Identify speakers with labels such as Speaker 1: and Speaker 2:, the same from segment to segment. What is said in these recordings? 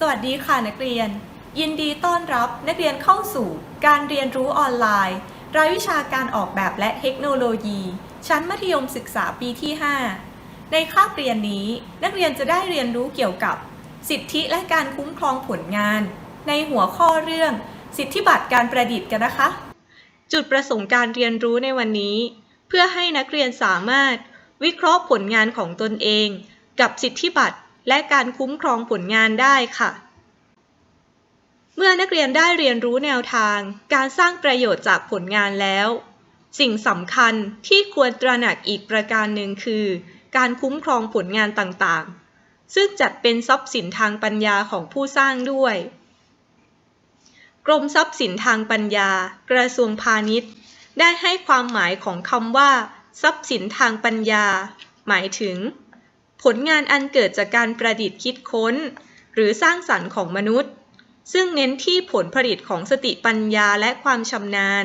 Speaker 1: สวัสดีค่ะนักเรียน ยินดีต้อนรับนักเรียนเข้าสู่ การเรียนรู้ออนไลน์ รายวิชาการออกแบบและเทคโนโลยี ชั้นมัธยมศึกษาปีที่ 5 ในคาบเรียนนี้นักเรียนจะได้เรียนรู้เกี่ยวกับ สิทธิและการคุ้มครองผลงาน ในหัวข้อเรื่อง สิทธิบัตรการประดิษฐ์กันนะคะ จุดประสงค์การเรียนรู้ในวันนี้ เพื่อให้นักเรียนสามารถวิเคราะห์ผลงานของตนเอง กับสิทธิบัตร และการคุ้มครองผลงานได้ค่ะ เมื่อนักเรียนได้เรียนรู้แนวทาง การสร้างประโยชน์จากผลงานแล้ว สิ่งสำคัญที่ควรตระหนักอีกประการหนึ่งคือ การคุ้มครองผลงานต่างๆ ซึ่งจัดเป็นทรัพย์สินทางปัญญาของผู้สร้างด้วย กรมทรัพย์สินทางปัญญา กระทรวงพาณิชย์ ได้ให้ความหมายของคำว่า ทรัพย์สินทางปัญญา หมายถึง ผลงานอันเกิดจากการประดิษฐ์คิดค้น หรือสร้างสรรค์ของมนุษย์ ซึ่งเน้นที่ผลผลิตของสติปัญญาและความชำนาญ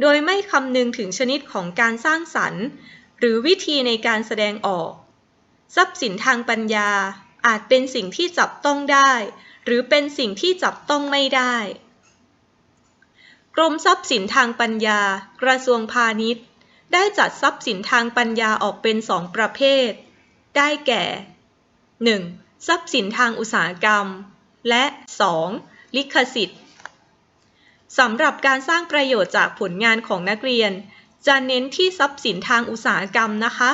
Speaker 1: โดยไม่คำนึงถึงชนิดของการสร้างสรรค์ หรือวิธีในการแสดงออก ทรัพย์สินทางปัญญาอาจเป็นสิ่งที่จับต้องได้ หรือเป็นสิ่งที่จับต้องไม่ได้ กรมทรัพย์สินทางปัญญา กระทรวงพาณิชย์ ได้จัดทรัพย์สินทางปัญญาออกเป็นสองประเภท ได้แก่ 1. ทรัพย์สินทางอุตสาหกรรม และ 2. ลิขสิทธิ์สำหรับการสร้างประโยชน์จากผลงานของนักเรียน จะเน้นที่ทรัพย์สินทางอุตสาหกรรมนะคะ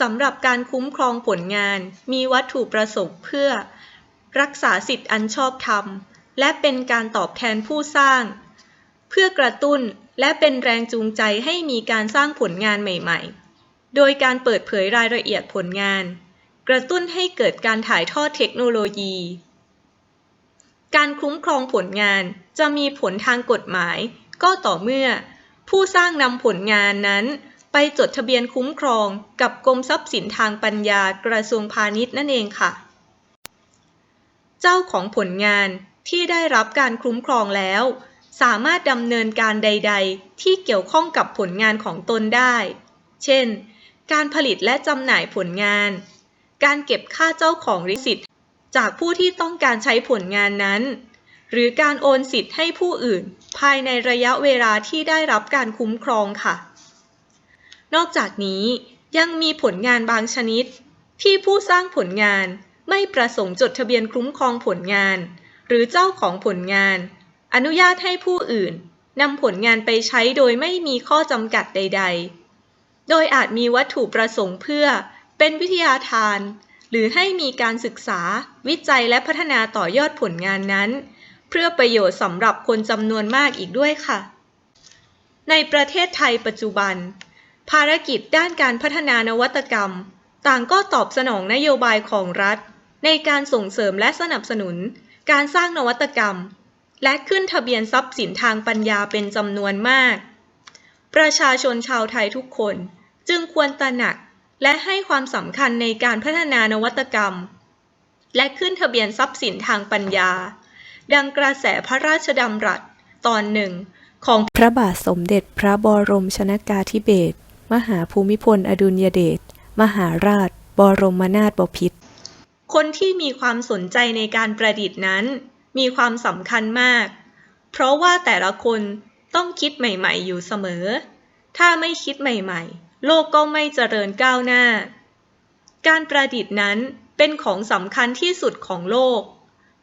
Speaker 1: สำหรับการคุ้มครองผลงานมีวัตถุประสงค์เพื่อ รักษาสิทธิอันชอบธรรม และเป็นการตอบแทนผู้สร้าง เพื่อกระตุ้นและเป็นแรงจูงใจให้มีการสร้างผลงานใหม่ ๆ โดยการเปิดเผยรายละเอียดผลงาน กระตุ้นให้เกิดการถ่ายทอดเทคโนโลยี การคุ้มครองผลงานจะมีผลทางกฎหมาย ก็ต่อเมื่อ ผู้สร้างนำผลงานนั้นไปจดทะเบียนคุ้มครองกับกรมทรัพย์สินทางปัญญากระทรวงพาณิชย์นั่นเองค่ะ เจ้าของผลงานที่ได้รับการคุ้มครองแล้ว สามารถดำเนินการใด ๆ ที่เกี่ยวข้องกับผลงานของตนได้ เช่น การผลิตและจำหน่ายผลงาน การเก็บค่าเจ้าของลิขสิทธิ์จากผู้ที่ต้องการใช้ผลงานนั้น หรือการโอนสิทธิ์ให้ผู้อื่น ภายในระยะเวลาที่ได้รับการคุ้มครองค่ะ นอกจากนี้ยังมีผลงานบางชนิด ที่ผู้สร้างผลงานไม่ประสงค์จดทะเบียนคุ้มครองผลงาน หรือเจ้าของผลงาน อนุญาตให้ผู้อื่นนำผลงานไปใช้โดยไม่มีข้อจำกัดใด ๆ โดยอาจมีวัตถุประสงค์เพื่อ เป็นวิทยาทาน หรือให้มีการศึกษา วิจัยและพัฒนาต่อยอดผลงานนั้น เพื่อประโยชน์สำหรับคนจำนวนมากอีกด้วยค่ะ ในประเทศไทยปัจจุบัน ภารกิจด้านการพัฒนานวัตกรรม ต่างก็ตอบสนองนโยบายของรัฐ ในการส่งเสริมและสนับสนุน การสร้างนวัตกรรม และขึ้นทะเบียนทรัพย์สินทางปัญญาเป็นจำนวนมาก ประชาชนชาวไทยทุกคน จึงควรตระหนักและให้ความสำคัญในการพัฒนานวัตกรรม และขึ้นทะเบียนทรัพย์สินทางปัญญา ดังกระแสพระราชดำรัสตอนหนึ่งของ
Speaker 2: พระบาทสมเด็จพระบรมชนากาธิเบศรมหาภูมิพลอดุลยเดชมหาราช บรมนาถบพิตร
Speaker 1: คนที่มีความสนใจในการประดิษฐ์นั้น มีความสำคัญมาก เพราะว่าแต่ละคนต้องคิดใหม่ ๆ อยู่เสมอ ถ้าไม่คิดใหม่ ๆ โลกก็ไม่เจริญก้าวหน้า การประดิษฐ์นั้นเป็นของสำคัญที่สุดของโลก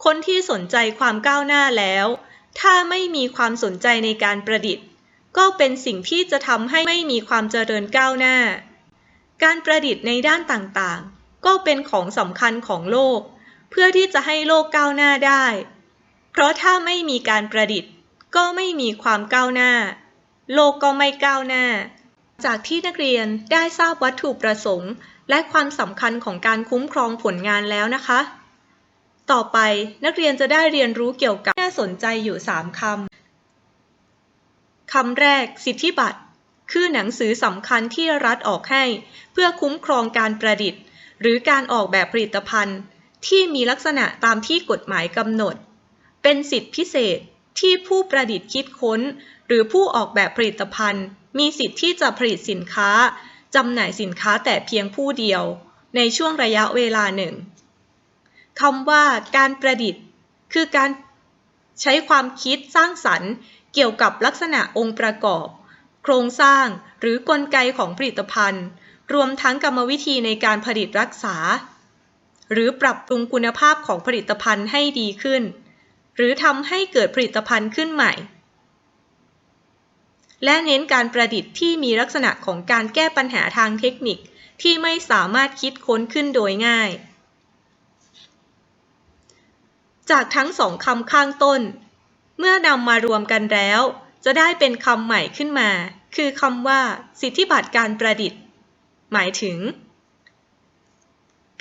Speaker 1: คนที่สนใจความก้าวหน้าแล้ว ถ้าไม่มีความสนใจในการประดิษฐ์ ก็เป็นสิ่งที่จะทำให้ไม่มีความเจริญก้าวหน้า การประดิษฐ์ในด้านต่างๆ ก็เป็นของสำคัญของโลก เพื่อที่จะให้โลกก้าวหน้าได้ เพราะถ้าไม่มีการประดิษฐ์ ก็ไม่มีความก้าวหน้า โลกก็ไม่ก้าวหน้า จากที่นักเรียนได้ทราบวัตถุประสงค์ และความสำคัญของการคุ้มครองผลงานแล้วนะคะ ต่อไปนักเรียนจะได้เรียนรู้เกี่ยวกับน่าสนใจอยู่ 3คำคำแรก สิทธิบัตร คือหนังสือสำคัญที่รัฐออกให้ เพื่อคุ้มครองการประดิษฐ์ หรือการออกแบบผลิตภัณฑ์ ที่มีลักษณะตามที่กฎหมายกำหนด เป็นสิทธิพิเศษที่ผู้ประดิษฐ์คิดค้น หรือผู้ออกแบบผลิตภัณฑ์ มีสิทธิ์ที่จะผลิตสินค้าจำหน่ายสินค้าแต่เพียงผู้เดียว ในช่วงระยะเวลาหนึ่งคำว่าการประดิษฐ์ คือการใช้ความคิดสร้างสรรค์ เกี่ยวกับลักษณะองค์ประกอบ โครงสร้างหรือกลไกของผลิตภัณฑ์ รวมทั้งกรรมวิธีในการผลิตรักษา หรือปรับปรุงคุณภาพของผลิตภัณฑ์ให้ดีขึ้น หรือทำให้เกิดผลิตภัณฑ์ขึ้นใหม่ และเน้นการประดิษฐ์ที่มีลักษณะของการแก้ปัญหาทางเทคนิคที่ไม่สามารถคิดค้นขึ้นโดยง่าย จากทั้งสองคำข้างต้น เมื่อนำมารวมกันแล้ว จะได้เป็นคำใหม่ขึ้นมา คือคำว่า สิทธิบัตรการประดิษฐ์ หมายถึง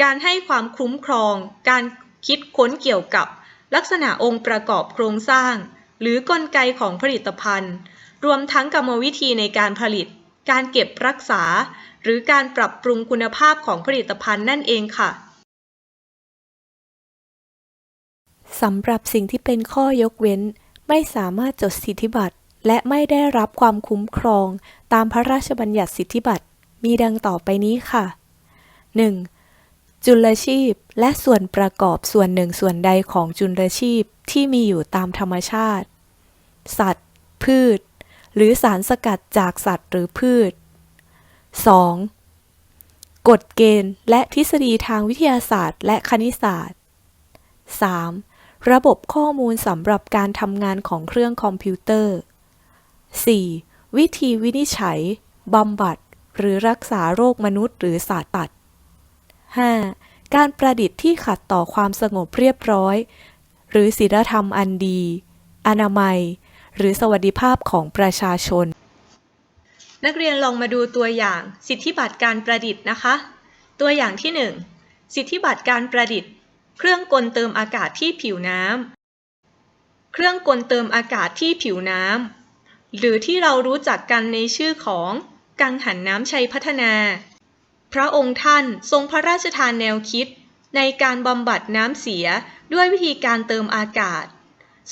Speaker 1: การให้ความคุ้มครอง การคิดค้นเกี่ยวกับลักษณะองค์ประกอบโครงสร้าง หรือกลไกของผลิตภัณฑ์ รวมทั้งกรรมวิธีในการผลิต การเก็บรักษา หรือการปรับปรุงคุณภาพของผลิตภัณฑ์นั่นเองค่ะ
Speaker 2: สำหรับสิ่งที่เป็นข้อยกเว้น ไม่สามารถจดสิทธิบัตรและไม่ได้รับความคุ้มครอง ตามพระราชบัญญัติสิทธิบัตรมีดังต่อไปนี้ค่ะ 1. จุลชีพและส่วนประกอบส่วนหนึ่งส่วนใดของจุลชีพที่มีอยู่ตามธรรมชาติ สัตว์ พืช หรือสารสกัดจากสัตว์หรือพืช 2. กฎเกณฑ์และทฤษฎีทางวิทยาศาสตร์ และคณิตศาสตร์ 3. ระบบข้อมูลสำหรับการทำงานของเครื่องคอมพิวเตอร์ 4. วิธีวินิจฉัยบำบัด หรือรักษาโรคมนุษย์หรือสัตว์ตัด 5. การประดิษฐ์ที่ขัดต่อความสงบเรียบร้อย หรือศีลธรรมอันดี อนามัย หรือสวัสดิภาพของประชาชน
Speaker 1: นักเรียนลองมาดูตัวอย่างสิทธิบัตรการประดิษฐ์นะคะ ตัวอย่างที่ 1 สิทธิบัตรการประดิษฐ์ เครื่องกลเติมอากาศที่ผิวน้ำเครื่องกลเติมอากาศที่ผิวน้ำหรือที่เรารู้จักกันในชื่อของกังหันน้ำชัยพัฒนา พระองค์ท่านทรงพระราชทานแนวคิดในการบำบัดน้ำเสียด้วยวิธีการเติมอากาศ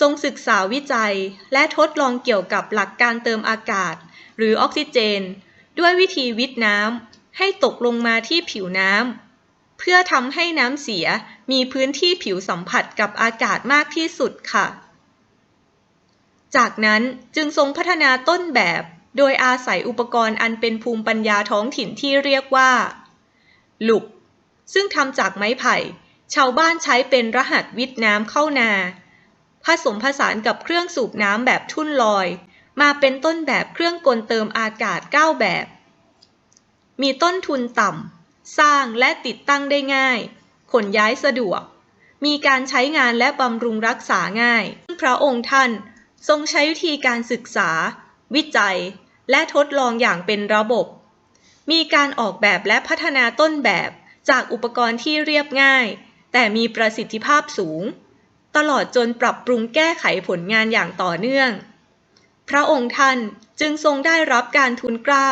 Speaker 1: ทรงศึกษาวิจัย และทดลองเกี่ยวกับหลักการเติมอากาศ หรือออกซิเจน ด้วยวิธีวิทน้ำให้ตกลงมาที่ผิวน้ำเพื่อทำให้น้ำเสียมีพื้นที่ผิวสัมผัสกับอากาศมากที่สุดค่ะ จากนั้นจึงทรงพัฒนาต้นแบบ โดยอาศัยอุปกรณ์อันเป็นภูมิปัญญาท้องถิ่นที่เรียกว่าหลุกซึ่งทำจากไม้ไผ่ ชาวบ้านใช้เป็นรหัสวิทน้ำเข้านา ผสมผสานกับเครื่องสูบน้ำแบบทุ่นลอย มาเป็นต้นแบบเครื่องกลเติมอากาศ 9 แบบ มีต้นทุนต่ำ สร้างและติดตั้งได้ง่าย ขนย้ายสะดวก มีการใช้งานและบำรุงรักษาง่าย พระองค์ท่านทรงใช้วิธีการศึกษา วิจัย และทดลองอย่างเป็นระบบ มีการออกแบบและพัฒนาต้นแบบจากอุปกรณ์ที่เรียบง่าย แต่มีประสิทธิภาพสูง ตลอดจนปรับปรุงแก้ไขผลงานอย่างต่อเนื่อง พระองค์ท่านจึงทรงได้รับการทุนเกล้า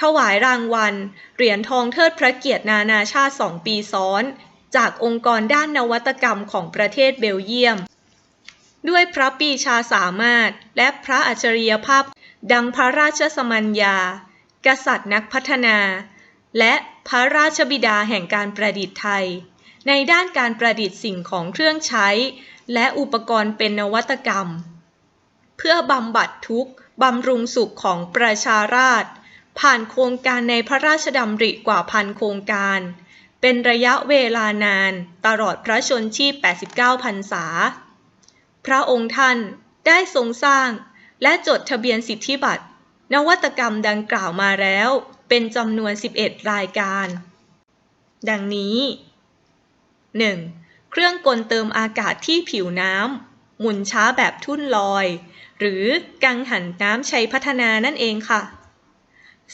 Speaker 1: ถวายรางวัล เหรียญทองเทิดพระเกียรตินานาชาติสองปีซ้อน จากองค์กรด้านนวัตกรรมของประเทศเบลเยียม ด้วยพระปีชาสามารถและพระอัจฉริยภาพดังพระราชสมัญญา กษัตริย์นักพัฒนา และพระราชบิดาแห่งการประดิษฐ์ไทย ในด้านการประดิษฐ์สิ่งของเครื่องใช้ และอุปกรณ์เป็นนวัตกรรม เพื่อบำบัดทุกข์บำรุงสุขของประชาราษฎร์ผ่านโครงการในพระราชดำริกว่าพันโครงการ เป็นระยะเวลานาน ตลอดพระชนชีพ 89 พรรษา พระองค์ท่านได้ทรงสร้างและจดทะเบียนสิทธิบัตร นวัตกรรมดังกล่าวมาแล้ว เป็นจำนวน 11 รายการ ดังนี้ 1. เครื่องกลเติมอากาศที่ผิวน้ำหมุนช้าแบบทุ่นลอย หรือกังหันน้ำใชัยพัฒนานั่นเองค่ะ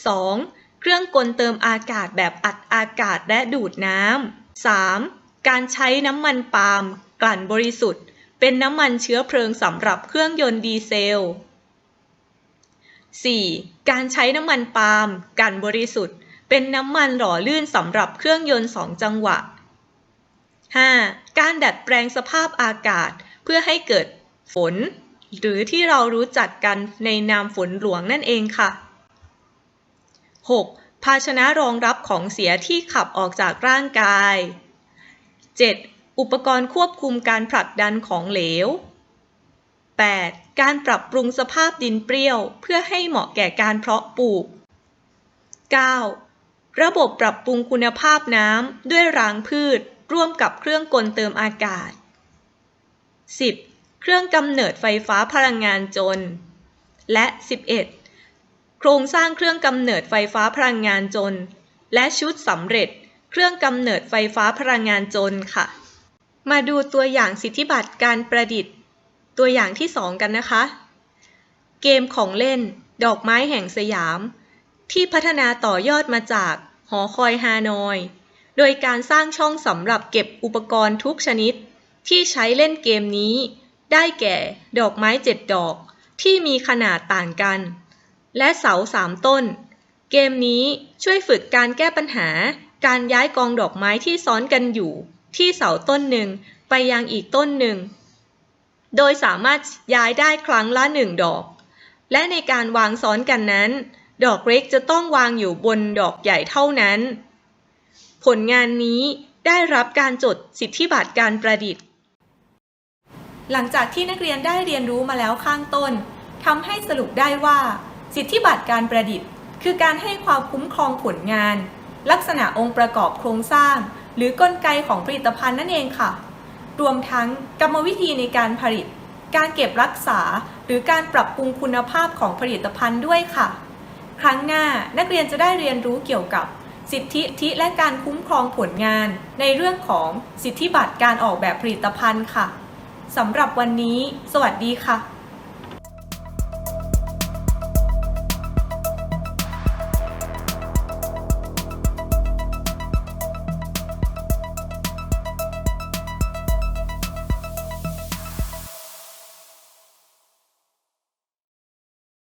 Speaker 1: 2. เครื่องกลเติมอากาศแบบอัดอากาศและดูดน้ำ 3. การใช้น้ำมันปาล์มกลั่นบริสุทธิ์ เป็นน้ำมันเชื้อเพลิงสำหรับเครื่องยนต์ดีเซล 4. การใช้น้ำมันปาล์มกลั่นบริสุทธิ์ เป็นน้ำมันหล่อลื่นสำหรับเครื่องยนต์สองจังหวะ 5. การดัดแปลงสภาพอากาศเพื่อให้เกิดฝน หรือที่เรารู้จักกันในนามฝนหลวงนั่นเองค่ะ 6. ภาชนะรองรับของเสียที่ขับออกจากร่างกาย 7. อุปกรณ์ควบคุมการผลักดันของเหลว 8. การปรับปรุงสภาพดินเปรี้ยว เพื่อให้เหมาะแก่การเพาะปลูก 9. ระบบปรับปรุงคุณภาพน้ำด้วยรางพืช ร่วมกับเครื่องกลเติมอากาศ 10. เครื่องกำเนิดไฟฟ้าพลังงานจนและ 11. โครงสร้างเครื่องกำเนิดไฟฟ้าพลังงานจนและชุดสำเร็จ เครื่องกำเนิดไฟฟ้าพลังงานจนค่ะ มาดูตัวอย่างสิทธิบัตรการประดิษฐ์ ตัวอย่างที่ 2 กันนะคะ เกมของเล่น ดอกไม้แห่งสยาม ที่พัฒนาต่อยอดมาจากหอคอยฮานอย โดยการสร้างช่องสำหรับเก็บอุปกรณ์ทุกชนิด ที่ใช้เล่นเกมนี้ ได้แก่ ดอกไม้เจ็ดอก ที่มีขนาดต่างกัน และเสาสามต้น เกมนี้ช่วยฝึกการแก้ปัญหา การย้ายกองดอกไม้ที่ซ้อนกันอยู่ ที่เสาต้นหนึ่งไปยังอีกต้นหนึ่ง โดยสามารถย้ายได้ครั้งละหนึ่งดอก และในการวางซ้อนกันนั้น ดอกเล็กจะต้องวางอยู่บนดอกใหญ่เท่านั้น ผลงานนี้ได้รับการจดสิทธิบัตรการประดิษฐ์ หลังจากที่นักเรียนได้เรียนรู้มาแล้วข้างต้นทำให้สรุปได้ว่า สิทธิบัตรการประดิษฐ์ คือการให้ความคุ้มครองผลงาน ลักษณะองค์ประกอบโครงสร้าง หรือกลไกของผลิตภัณฑ์นั่นเองค่ะ รวมทั้งกรรมวิธีในการผลิต การเก็บรักษา หรือการปรับปรุงคุณภาพของผลิตภัณฑ์ด้วยค่ะ ครั้งหน้านักเรียนจะได้เรียนรู้เกี่ยวกับ สิทธิและการคุ้มครองผลงาน ในเรื่องของสิทธิบัตรการออกแบบผลิตภัณฑ์ค่ะสำหรับวันนี้ สวัสดีค่ะ